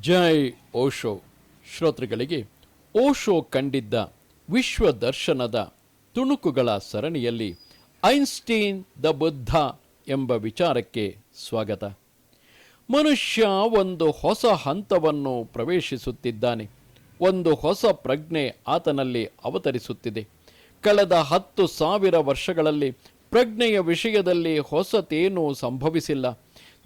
ಜೈ ಓಶೋ. ಶ್ರೋತೃಗಳಿಗೆ, ಓಶೋ ಕಂಡಿದ್ದ ವಿಶ್ವ ದರ್ಶನದ ತುಣುಕುಗಳ ಸರಣಿಯಲ್ಲಿ ಐನ್ಸ್ಟೀನ್ ದ ಬುದ್ಧ ಎಂಬ ವಿಚಾರಕ್ಕೆ ಸ್ವಾಗತ. ಮನುಷ್ಯ ಒಂದು ಹೊಸ ಹಂತವನ್ನು ಪ್ರವೇಶಿಸುತ್ತಿದ್ದಾನೆ. ಒಂದು ಹೊಸ ಪ್ರಜ್ಞೆ ಆತನಲ್ಲಿ ಅವತರಿಸುತ್ತಿದೆ. ಕಳೆದ ಹತ್ತು ಸಾವಿರ ವರ್ಷಗಳಲ್ಲಿ ಪ್ರಜ್ಞೆಯ ವಿಷಯದಲ್ಲಿ ಹೊಸತೇನೂ ಸಂಭವಿಸಿಲ್ಲ.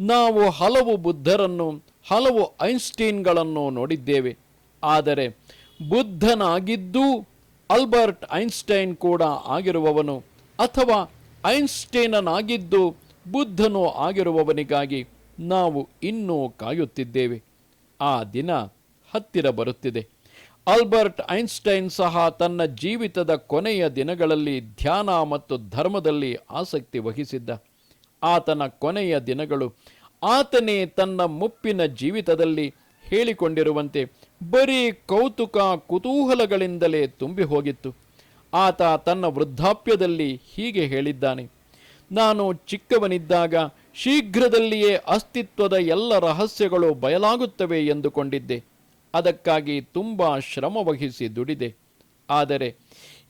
ನಾವು ಹಲವು ಬುದ್ಧರನ್ನು, ಹಲವು ಐನ್ಸ್ಟೀನ್ಗಳನ್ನು ನೋಡಿದ್ದೇವೆ. ಆದರೆ ಬುದ್ಧನಾಗಿದ್ದೂ ಅಲ್ಬರ್ಟ್ ಐನ್ಸ್ಟೈನ್ ಕೂಡ ಆಗಿರುವವನು ಅಥವಾ ಐನ್ಸ್ಟೈನನಾಗಿದ್ದು ಬುದ್ಧನು ಆಗಿರುವವನಿಗಾಗಿ ನಾವು ಇನ್ನೂ ಕಾಯುತ್ತಿದ್ದೇವೆ. ಆ ದಿನ ಹತ್ತಿರ ಬರುತ್ತಿದೆ. ಆಲ್ಬರ್ಟ್ ಐನ್ಸ್ಟೈನ್ ಸಹ ತನ್ನ ಜೀವಿತದ ಕೊನೆಯ ದಿನಗಳಲ್ಲಿ ಧ್ಯಾನ ಮತ್ತು ಧರ್ಮದಲ್ಲಿ ಆಸಕ್ತಿ ವಹಿಸಿದ್ದ. ಆತನ ಕೊನೆಯ ದಿನಗಳು. ಆತನೇ ತನ್ನ ಮುಪ್ಪಿನ ಜೀವಿತದಲ್ಲಿ ಹೇಳಿಕೊಂಡಿರುವಂತೆ ಬರೀ ಕೌತುಕ ಕುತೂಹಲಗಳಿಂದಲೇ ತುಂಬಿ ಹೋಗಿತ್ತು. ಆತ ತನ್ನ ವೃದ್ಧಾಪ್ಯದಲ್ಲಿ ಹೀಗೆ ಹೇಳಿದ್ದಾನೆ. ನಾನು ಚಿಕ್ಕವನಿದ್ದಾಗ ಶೀಘ್ರದಲ್ಲಿಯೇ ಅಸ್ತಿತ್ವದ ಎಲ್ಲ ರಹಸ್ಯಗಳು ಬಯಲಾಗುತ್ತವೆ ಎಂದುಕೊಂಡಿದ್ದೆ. ಅದಕ್ಕಾಗಿ ತುಂಬ ಶ್ರಮವಹಿಸಿ ದುಡಿದೆ. ಆದರೆ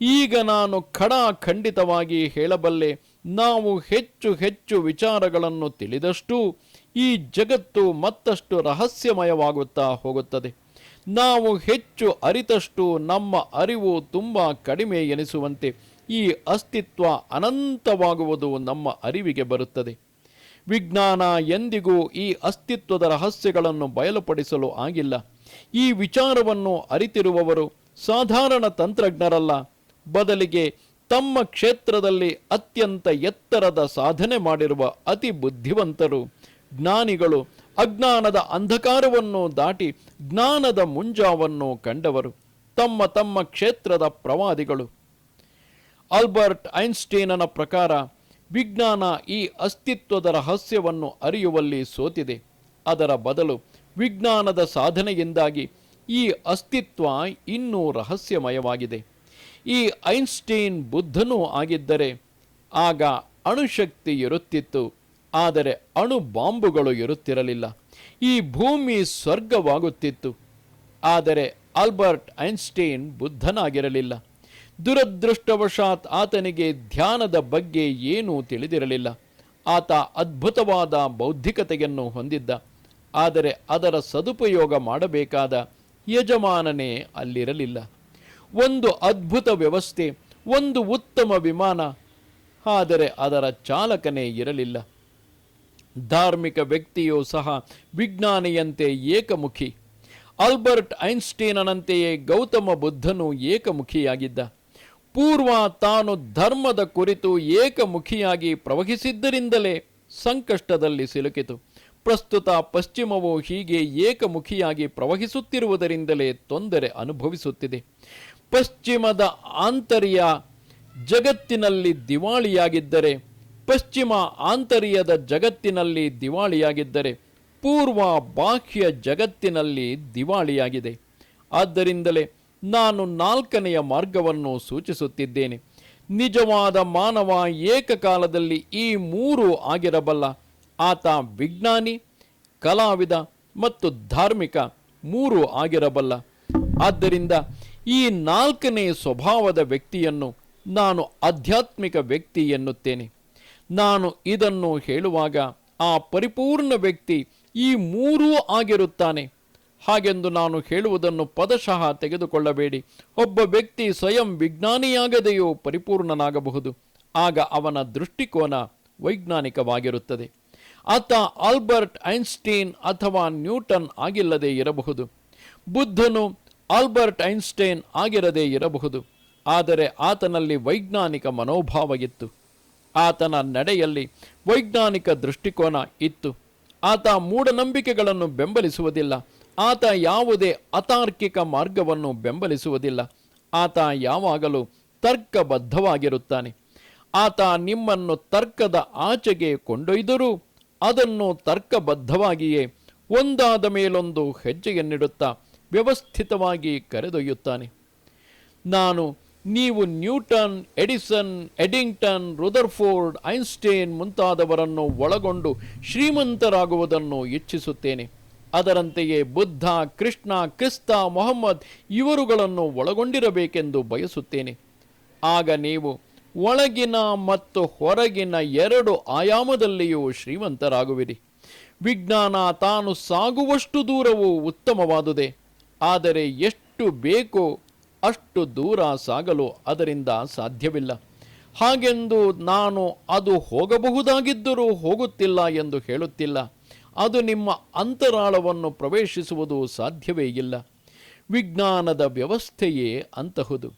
ಈಗ ನಾನು ಖಡಾಖಂಡಿತವಾಗಿ ಹೇಳಬಲ್ಲೆ, ನಾವು ಹೆಚ್ಚು ಹೆಚ್ಚು ವಿಚಾರಗಳನ್ನು ತಿಳಿದಷ್ಟು ಈ ಜಗತ್ತು ಮತ್ತಷ್ಟು ರಹಸ್ಯಮಯವಾಗುತ್ತಾ ಹೋಗುತ್ತದೆ. ನಾವು ಹೆಚ್ಚು ಅರಿತಷ್ಟು ನಮ್ಮ ಅರಿವು ತುಂಬ ಕಡಿಮೆ ಎನಿಸುವಂತೆ ಈ ಅಸ್ತಿತ್ವ ಅನಂತವಾಗುವುದು ನಮ್ಮ ಅರಿವಿಗೆ ಬರುತ್ತದೆ. ವಿಜ್ಞಾನ ಎಂದಿಗೂ ಈ ಅಸ್ತಿತ್ವದ ರಹಸ್ಯಗಳನ್ನು ಬಯಲುಪಡಿಸಲು ಆಗಿಲ್ಲ. ಈ ವಿಚಾರವನ್ನು ಅರಿತಿರುವವರು ಸಾಧಾರಣ ತಂತ್ರಜ್ಞರಲ್ಲ. ಬದಲಿಗೆ ತಮ್ಮ ಕ್ಷೇತ್ರದಲ್ಲಿ ಅತ್ಯಂತ ಎತ್ತರದ ಸಾಧನೆ ಮಾಡಿರುವ ಅತಿ ಬುದ್ಧಿವಂತರು. ಜ್ಞಾನಿಗಳು ಅಜ್ಞಾನದ ಅಂಧಕಾರವನ್ನು ದಾಟಿ ಜ್ಞಾನದ ಮುಂಜಾವನ್ನು ಕಂಡವರು. ತಮ್ಮ ತಮ್ಮ ಕ್ಷೇತ್ರದ ಪ್ರವಾದಿಗಳು. ಆಲ್ಬರ್ಟ್ ಐನ್ಸ್ಟೀನನ ಪ್ರಕಾರ ವಿಜ್ಞಾನ ಈ ಅಸ್ತಿತ್ವದ ರಹಸ್ಯವನ್ನು ಅರಿಯುವಲ್ಲಿ ಸೋತಿದೆ. ಅದರ ಬದಲು ವಿಜ್ಞಾನದ ಸಾಧನೆಯಿಂದಾಗಿ ಈ ಅಸ್ತಿತ್ವ ಇನ್ನೂ ರಹಸ್ಯಮಯವಾಗಿದೆ. ಈ ಐನ್ಸ್ಟೈನ್ ಬುದ್ಧನೂ ಆಗಿದ್ದರೆ ಆಗ ಅಣುಶಕ್ತಿ ಇರುತ್ತಿತ್ತು, ಆದರೆ ಅಣು ಬಾಂಬುಗಳು ಇರುತ್ತಿರಲಿಲ್ಲ. ಈ ಭೂಮಿ ಸ್ವರ್ಗವಾಗುತ್ತಿತ್ತು, ಆದರೆ ಆಲ್ಬರ್ಟ್ ಐನ್ಸ್ಟೈನ್ ಬುದ್ಧನಾಗಿರಲಿಲ್ಲ. ದುರದೃಷ್ಟವಶಾತ್ ಆತನಿಗೆ ಧ್ಯಾನದ ಬಗ್ಗೆ ಏನೂ ತಿಳಿದಿರಲಿಲ್ಲ. ಆತ ಅದ್ಭುತವಾದ ಬೌದ್ಧಿಕತೆಯನ್ನು ಹೊಂದಿದ್ದ, ಆದರೆ ಅದರ ಸದುಪಯೋಗ ಮಾಡಬೇಕಾದ ಯಜಮಾನನೇ ಅಲ್ಲಿರಲಿಲ್ಲ. ಒಂದು ಅದ್ಭುತ ವ್ಯವಸ್ಥೆ, ಒಂದು ಉತ್ತಮ ವಿಮಾನ. ಆದರೆ ಅದರ ಚಾಲಕನೇ ಇರಲಿಲ್ಲ. ಧಾರ್ಮಿಕ ವ್ಯಕ್ತಿಯೂ ಸಹ ವಿಜ್ಞಾನಿಯಂತೆ ಏಕಮುಖಿ. ಆಲ್ಬರ್ಟ್ ಐನ್ಸ್ಟೀನನಂತೆಯೇ ಗೌತಮ ಬುದ್ಧನು ಏಕಮುಖಿಯಾಗಿದ್ದ. ಪೂರ್ವ ತಾನು ಧರ್ಮದ ಕುರಿತು ಏಕಮುಖಿಯಾಗಿ ಪ್ರವಹಿಸಿದ್ದರಿಂದಲೇ ಸಂಕಷ್ಟದಲ್ಲಿ ಸಿಲುಕಿತು. ಪ್ರಸ್ತುತ ಪಶ್ಚಿಮವು ಹೀಗೆ ಏಕಮುಖಿಯಾಗಿ ಪ್ರವಹಿಸುತ್ತಿರುವುದರಿಂದಲೇ ತೊಂದರೆ ಅನುಭವಿಸುತ್ತಿದೆ. ಪಶ್ಚಿಮದ ಆಂತರ್ಯ ಜಗತ್ತಿನಲ್ಲಿ ದಿವಾಳಿಯಾಗಿದ್ದರೆ, ಪಶ್ಚಿಮ ಆಂತರ್ಯದ ಜಗತ್ತಿನಲ್ಲಿ ದಿವಾಳಿಯಾಗಿದ್ದರೆ, ಪೂರ್ವ ಬಾಹ್ಯ ಜಗತ್ತಿನಲ್ಲಿ ದಿವಾಳಿಯಾಗಿದೆ. ಆದ್ದರಿಂದಲೇ ನಾನು ನಾಲ್ಕನೆಯ ಮಾರ್ಗವನ್ನು ಸೂಚಿಸುತ್ತಿದ್ದೇನೆ. ನಿಜವಾದ ಮಾನವ ಏಕಕಾಲದಲ್ಲಿ ಈ ಮೂರು ಆಗಿರಬಲ್ಲ, ಆತ ವಿಜ್ಞಾನಿ, ಕಲಾವಿದ ಮತ್ತು ಧಾರ್ಮಿಕ ಮೂರು ಆಗಿರಬಲ್ಲ. ಆದ್ದರಿಂದ ಈ ನಾಲ್ಕನೇ ಸ್ವಭಾವದ ವ್ಯಕ್ತಿಯನ್ನು ನಾನು ಆಧ್ಯಾತ್ಮಿಕ ವ್ಯಕ್ತಿ ಎನ್ನುತ್ತೇನೆ. ನಾನು ಇದನ್ನು ಹೇಳುವಾಗ ಆ ಪರಿಪೂರ್ಣ ವ್ಯಕ್ತಿ ಈ ಮೂರೂ ಆಗಿರುತ್ತಾನೆ. ಹಾಗೆಂದು ನಾನು ಹೇಳುವುದನ್ನು ಪದಶಃ ತೆಗೆದುಕೊಳ್ಳಬೇಡಿ. ಒಬ್ಬ ವ್ಯಕ್ತಿ ಸ್ವಯಂ ವಿಜ್ಞಾನಿಯಾಗದೆಯೋ ಪರಿಪೂರ್ಣನಾಗಬಹುದು. ಆಗ ಅವನ ದೃಷ್ಟಿಕೋನ ವೈಜ್ಞಾನಿಕವಾಗಿರುತ್ತದೆ. ಆತ ಆಲ್ಬರ್ಟ್ ಐನ್ಸ್ಟೀನ್ ಅಥವಾ ನ್ಯೂಟನ್ ಆಗಿಲ್ಲದೆ ಇರಬಹುದು. ಬುದ್ಧನು ಆಲ್ಬರ್ಟ್ ಐನ್ಸ್ಟೈನ್ ಆಗಿರದೇ ಇರಬಹುದು, ಆದರೆ ಆತನಲ್ಲಿ ವೈಜ್ಞಾನಿಕ ಮನೋಭಾವ ಇತ್ತು. ಆತನ ನಡೆಯಲ್ಲಿ ವೈಜ್ಞಾನಿಕ ದೃಷ್ಟಿಕೋನ ಇತ್ತು. ಆತ ಮೂಢನಂಬಿಕೆಗಳನ್ನು ಬೆಂಬಲಿಸುವುದಿಲ್ಲ, ಆತ ಯಾವುದೇ ಅತಾರ್ಕಿಕ ಮಾರ್ಗವನ್ನು ಬೆಂಬಲಿಸುವುದಿಲ್ಲ, ಆತ ಯಾವಾಗಲೂ ತರ್ಕಬದ್ಧವಾಗಿರುತ್ತಾನೆ. ಆತ ನಿಮ್ಮನ್ನು ತರ್ಕದ ಆಚೆಗೆ ಕೊಂಡೊಯ್ದರೂ ಅದನ್ನು ತರ್ಕಬದ್ಧವಾಗಿಯೇ ಒಂದಾದ ಮೇಲೊಂದು ಹೆಜ್ಜೆಯನ್ನಿಡುತ್ತಾ ವ್ಯವಸ್ಥಿತವಾಗಿ ಕರೆದೊಯ್ಯುತ್ತಾನೆ. ನಾನು ನೀವು Newton, Edison, Eddington, Rutherford, Einstein ಮುಂತಾದವರನ್ನು ಒಳಗೊಂಡು ಶ್ರೀಮಂತರಾಗುವುದನ್ನು ಇಚ್ಛಿಸುತ್ತೇನೆ. ಅದರಂತೆಯೇ ಬುದ್ಧ, ಕೃಷ್ಣ, ಕ್ರಿಸ್ತ, ಮೊಹಮ್ಮದ್ ಇವರುಗಳನ್ನು ಒಳಗೊಂಡಿರಬೇಕೆಂದು ಬಯಸುತ್ತೇನೆ. ಆಗ ನೀವು ಒಳಗಿನ ಮತ್ತು ಹೊರಗಿನ ಎರಡು ಆಯಾಮದಲ್ಲಿಯೂ ಶ್ರೀಮಂತರಾಗುವಿರಿ. ವಿಜ್ಞಾನ ತಾನು ಸಾಗುವಷ್ಟು ದೂರವು ಉತ್ತಮವಾದುದೇ. ಆದರೆ ಎಷ್ಟು ಬೇಕೋ ಅಷ್ಟು ದೂರ ಸಾಗಲು ಅದರಿಂದ ಸಾಧ್ಯವಿಲ್ಲ. ಹಾಗೆಂದು ನಾನು ಅದು ಹೋಗಬಹುದಾಗಿದ್ದರೂ ಹೋಗುತ್ತಿಲ್ಲ ಎಂದು ಹೇಳುತ್ತಿಲ್ಲ. ಅದು ನಿಮ್ಮ ಅಂತರಾಳವನ್ನು ಪ್ರವೇಶಿಸುವುದು ಸಾಧ್ಯವೇ ಇಲ್ಲ. ವಿಜ್ಞಾನದ ವ್ಯವಸ್ಥೆಯೇ ಅಂತಹುದು.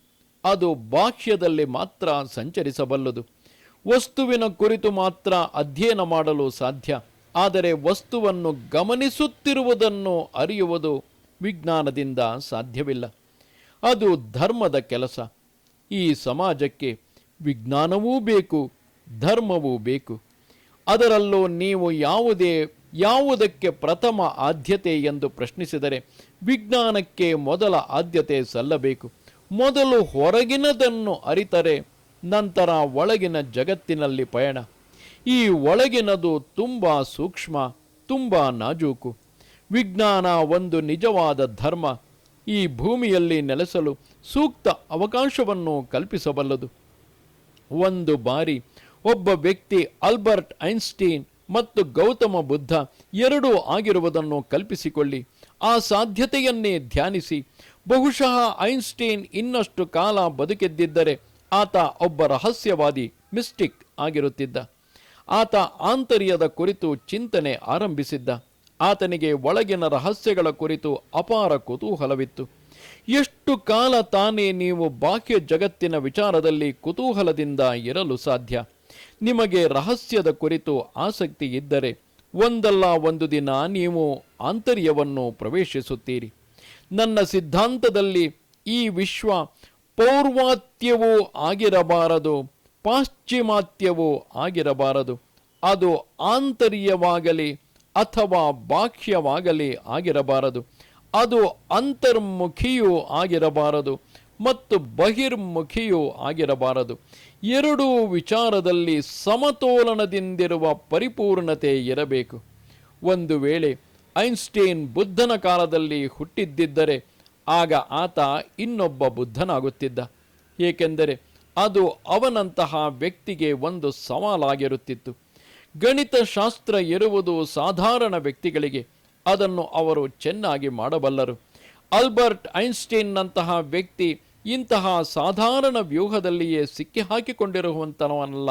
ಅದು ಬಾಹ್ಯದಲ್ಲಿ ಮಾತ್ರ ಸಂಚರಿಸಬಲ್ಲದು. ವಸ್ತುವಿನ ಕುರಿತು ಮಾತ್ರ ಅಧ್ಯಯನ ಮಾಡಲು ಸಾಧ್ಯ. ಆದರೆ ವಸ್ತುವನ್ನು ಗಮನಿಸುತ್ತಿರುವುದನ್ನು ಅರಿಯುವುದು ವಿಜ್ಞಾನದಿಂದ ಸಾಧ್ಯವಿಲ್ಲ. ಅದು ಧರ್ಮದ ಕೆಲಸ. ಈ ಸಮಾಜಕ್ಕೆ ವಿಜ್ಞಾನವೂ ಬೇಕು, ಧರ್ಮವೂ ಬೇಕು. ಅದರಲ್ಲೂ ನೀವು ಯಾವುದೇ, ಯಾವುದಕ್ಕೆ ಪ್ರಥಮ ಆದ್ಯತೆ ಎಂದು ಪ್ರಶ್ನಿಸಿದರೆ ವಿಜ್ಞಾನಕ್ಕೆ ಮೊದಲ ಆದ್ಯತೆ ಸಲ್ಲಬೇಕು. ಮೊದಲು ಹೊರಗಿನದನ್ನು ಅರಿತರೆ, ನಂತರ ಒಳಗಿನ ಜಗತ್ತಿನಲ್ಲಿ ಪಯಣ. ಈ ಒಳಗಿನದು ತುಂಬ ಸೂಕ್ಷ್ಮ, ತುಂಬ ನಾಜೂಕು. ವಿಜ್ಞಾನ ಒಂದು ನಿಜವಾದ ಧರ್ಮ. ಈ ಭೂಮಿಯಲ್ಲಿ ನೆಲೆಸಲು ಸೂಕ್ತ ಅವಕಾಶವನ್ನು ಕಲ್ಪಿಸಬಲ್ಲದು. ಒಂದು ಬಾರಿ ಒಬ್ಬ ವ್ಯಕ್ತಿ ಆಲ್ಬರ್ಟ್ ಐನ್ಸ್ಟೀನ್ ಮತ್ತು ಗೌತಮ ಬುದ್ಧ ಎರಡೂ ಆಗಿರುವುದನ್ನು ಕಲ್ಪಿಸಿಕೊಳ್ಳಿ. ಆ ಸಾಧ್ಯತೆಯನ್ನೇ ಧ್ಯಾನಿಸಿ. ಬಹುಶಃ ಐನ್ಸ್ಟೀನ್ ಇನ್ನಷ್ಟು ಕಾಲ ಬದುಕೆದ್ದಿದ್ದರೆ ಆತ ಒಬ್ಬ ರಹಸ್ಯವಾದಿ, ಮಿಸ್ಟಿಕ್ ಆಗಿರುತ್ತಿದ್ದ. ಆತ ಆಂತರ್ಯದ ಕುರಿತು ಚಿಂತನೆ ಆರಂಭಿಸಿದ್ದ. ಆತನಿಗೆ ಒಳಗಿನ ರಹಸ್ಯಗಳ ಕುರಿತು ಅಪಾರ ಕುತೂಹಲವಿತ್ತು. ಎಷ್ಟು ಕಾಲ ತಾನೇ ನೀವು ಬಾಹ್ಯ ಜಗತ್ತಿನ ವಿಚಾರದಲ್ಲಿ ಕುತೂಹಲದಿಂದ ಇರಲು ಸಾಧ್ಯ? ನಿಮಗೆ ರಹಸ್ಯದ ಕುರಿತು ಆಸಕ್ತಿ ಇದ್ದರೆ ಒಂದಲ್ಲ ಒಂದು ದಿನ ನೀವು ಆಂತರ್ಯವನ್ನು ಪ್ರವೇಶಿಸುತ್ತೀರಿ. ನನ್ನ ಸಿದ್ಧಾಂತದಲ್ಲಿ ಈ ವಿಶ್ವ ಪೌರ್ವಾತ್ಯವೂ ಆಗಿರಬಾರದು, ಪಾಶ್ಚಿಮಾತ್ಯವೂ ಆಗಿರಬಾರದು. ಅದು ಆಂತರ್ಯವಾಗಲಿ ಅಥವಾ ಬಾಹ್ಯವಾಗಲಿ ಆಗಿರಬಾರದು. ಅದು ಅಂತರ್ಮುಖಿಯೂ ಆಗಿರಬಾರದು ಮತ್ತು ಬಹಿರ್ಮುಖಿಯೂ ಆಗಿರಬಾರದು. ಎರಡೂ ವಿಚಾರದಲ್ಲಿ ಸಮತೋಲನದಿಂದಿರುವ ಪರಿಪೂರ್ಣತೆ ಇರಬೇಕು. ಒಂದು ವೇಳೆ ಐನ್ಸ್ಟೈನ್ ಬುದ್ಧನ ಕಾಲದಲ್ಲಿ ಹುಟ್ಟಿದ್ದಿದ್ದರೆ ಆಗ ಆತ ಇನ್ನೊಬ್ಬ ಬುದ್ಧನಾಗುತ್ತಿದ್ದ. ಏಕೆಂದರೆ ಅದು ಅವನಂತಹ ವ್ಯಕ್ತಿಗೆ ಒಂದು ಸವಾಲಾಗಿರುತ್ತಿತ್ತು. ಗಣಿತಶಾಸ್ತ್ರ ಇರುವುದು ಸಾಧಾರಣ ವ್ಯಕ್ತಿಗಳಿಗೆ. ಅದನ್ನು ಅವರು ಚೆನ್ನಾಗಿ ಮಾಡಬಲ್ಲರು. ಆಲ್ಬರ್ಟ್ ಐನ್ಸ್ಟೈನ್ನಂತಹ ವ್ಯಕ್ತಿ ಇಂತಹ ಸಾಧಾರಣ ವ್ಯೂಹದಲ್ಲಿಯೇ ಸಿಕ್ಕಿ ಹಾಕಿಕೊಂಡಿರುವಂತನವನಲ್ಲ.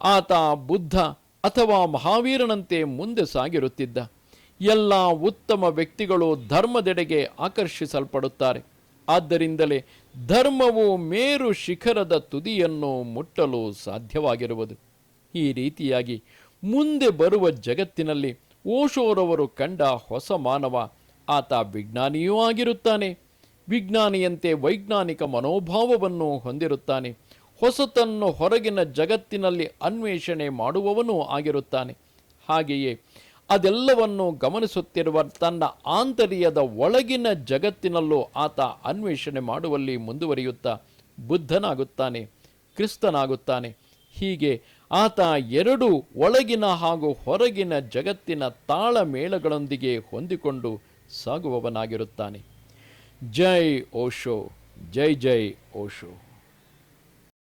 ಆತ ಬುದ್ಧ ಅಥವಾ ಮಹಾವೀರನಂತೆ ಮುಂದೆ ಸಾಗಿರುತ್ತಿದ್ದ. ಎಲ್ಲ ಉತ್ತಮ ವ್ಯಕ್ತಿಗಳು ಧರ್ಮದೆಡೆಗೆ ಆಕರ್ಷಿಸಲ್ಪಡುತ್ತಾರೆ. ಆದ್ದರಿಂದಲೇ ಧರ್ಮವು ಮೇರು ಶಿಖರದ ತುದಿಯನ್ನು ಮುಟ್ಟಲು ಸಾಧ್ಯವಾಗಿರುವುದು. ಈ ರೀತಿಯಾಗಿ ಮುಂದೆ ಬರುವ ಜಗತ್ತಿನಲ್ಲಿ ಓಶೋರವರು ಕಂಡ ಹೊಸ ಮಾನವ ಆತ ವಿಜ್ಞಾನಿಯೂ ಆಗಿರುತ್ತಾನೆ. ವಿಜ್ಞಾನಿಯಂತೆ ವೈಜ್ಞಾನಿಕ ಮನೋಭಾವವನ್ನು ಹೊಂದಿರುತ್ತಾನೆ. ಹೊಸತನ್ನು ಹೊರಗಿನ ಜಗತ್ತಿನಲ್ಲಿ ಅನ್ವೇಷಣೆ ಮಾಡುವವನೂ ಆಗಿರುತ್ತಾನೆ. ಹಾಗೆಯೇ ಅದೆಲ್ಲವನ್ನು ಗಮನಿಸುತ್ತಿರುವ ತನ್ನ ಆಂತರ್ಯದ ಒಳಗಿನ ಜಗತ್ತಿನಲ್ಲೂ ಆತ ಅನ್ವೇಷಣೆ ಮಾಡುವಲ್ಲಿ ಮುಂದುವರಿಯುತ್ತಾ ಬುದ್ಧನಾಗುತ್ತಾನೆ, ಕ್ರಿಸ್ತನಾಗುತ್ತಾನೆ. ಹೀಗೆ ಆತ ಎರಡು ಒಳಗಿನ ಹಾಗೂ ಹೊರಗಿನ ಜಗತ್ತಿನ ತಾಳಮೇಳಗಳೊಂದಿಗೆ ಹೊಂದಿಕೊಂಡು ಸಾಗುವವನಾಗಿರುತ್ತಾನೆ. ಜೈ ಓಶೋ ಜೈ ಜೈ ಓಶೋ.